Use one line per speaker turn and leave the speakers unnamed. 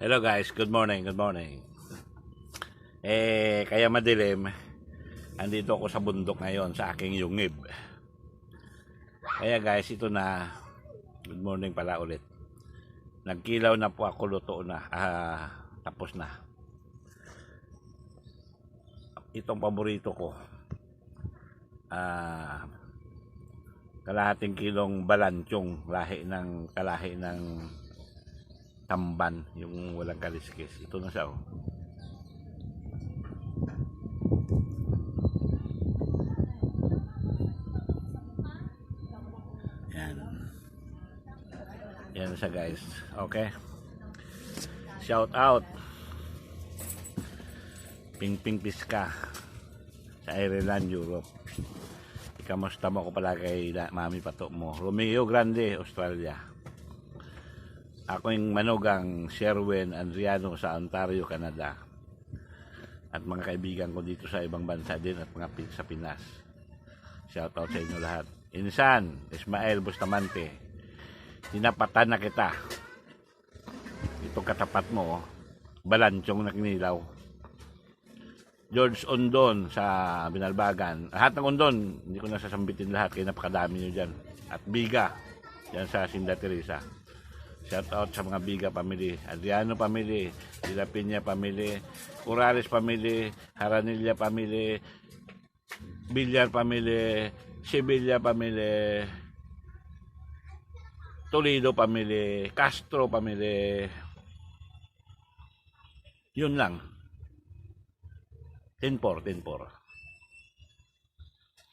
Hello guys, good morning, good morning. Eh, kaya madilim, andito ako sa bundok ngayon sa aking yungib. Kaya guys, ito na, good morning pala ulit. Nagkilaw na po ako, luto na, ah, tapos na. Itong paborito ko, ah, kalahating kilong balanchong, lahi ng, kalahi ng tamban, yung walang kaliskis. Ito na siya, oh. Yan. Yan siya, guys. Okay. Shout out. Ping Ping Piska sa Ireland, Europe. Ikamusta mo ko pala kay Mami Pato mo. Romeo Grande, Australia. Ako yung manugang Sherwin Andriano sa Ontario, Canada. At mga kaibigan ko dito sa ibang bansa din at mga sa Pinas. Shout out sa inyo lahat. Insan, Ismael Bustamante. Tinapatan na kita. Itong katapat mo, oh. balansyong na. George Ondon sa Binalbagan. Lahat ng Ondon, hindi ko nasasambitin lahat kaya napakadami nyo dyan. At Biga, dyan sa Sinda Teresa. Shout out sa mga Biga family, Adriano family, Dila Piña family, Urales family, Haranilla family, Villar family, Sevilla family, Toledo family, Castro family. Yun lang. 10-4, 10-4.